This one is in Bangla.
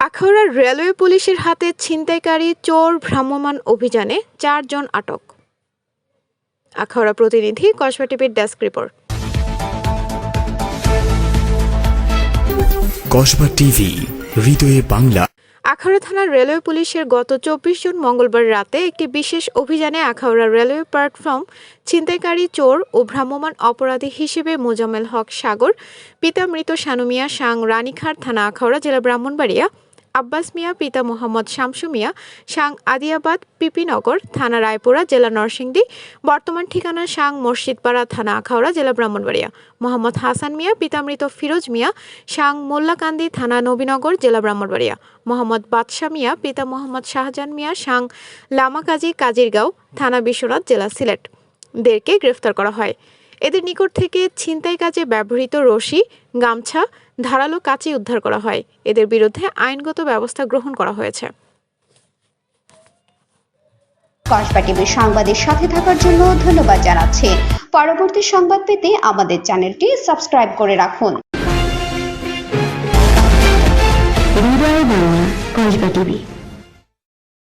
আখাউড়ার রেলওয়ে পুলিশের হাতে ছিনতাইকারী চোর ভ্রাম্যমাণ অভিযানে চারজন আটক। আখাউড়া প্রতিনিধি কসবা টিভির ডেস্ক রিপোর্ট। কসবা টিভি হৃদয়ে বাংলা। আখাউড়া থানার রেলওয়ে পুলিশের গত চব্বিশ জুন মঙ্গলবার রাতে একটি বিশেষ অভিযানে আখাউড়া রেলওয়ে প্ল্যাটফর্ম ছিনতাইকারী চোর ও ভ্রাম্যমাণ অপরাধী হিসেবে মোজাম্মেল হক সাগর পিতা মৃত শানু মিয়া সাং রানীখার থানা আখাউড়া জেলা ব্রাহ্মণবাড়িয়া আব্বাস মিয়া, পিতা মোহাম্মদ শামসু মিয়া, সাং আদিয়াবাদ পিপিনগর থানা রায়পুরা, জেলা নরসিংদী, বর্তমান ঠিকানা সাং মসজিদপাড়া, থানা আখাউড়া, জেলা ব্রাহ্মণবাড়িয়া। মোহাম্মদ হাসান মিয়া, পিতামৃত ফিরোজ মিয়া, সাং মোল্লাকান্দি, থানা নবীনগর, জেলা ব্রাহ্মণবাড়িয়া। মোহাম্মদ বাদশা মিয়া, পিতা মোহাম্মদ শাহজাহান মিয়া, সাং লামাকাজি কাজিরগাঁও, থানা বিশ্বনাথ, জেলা সিলেট। দেরকে গ্রেফতার করা হয়। এদের নিকট থেকে ছিনতাই কাজে ব্যবহৃত রশি গামছা ধারালো কাঁচি উদ্ধার করা হয়। এদের বিরুদ্ধে আইনগত ব্যবস্থা গ্রহণ করা হয়েছে। কসবা টিভির সংবাদের সাথে থাকার জন্য ধন্যবাদ জানাচ্ছি। পরবর্তী সংবাদ পেতে আমাদের চ্যানেলটি সাবস্ক্রাইব করে রাখুন। কসবা টিভি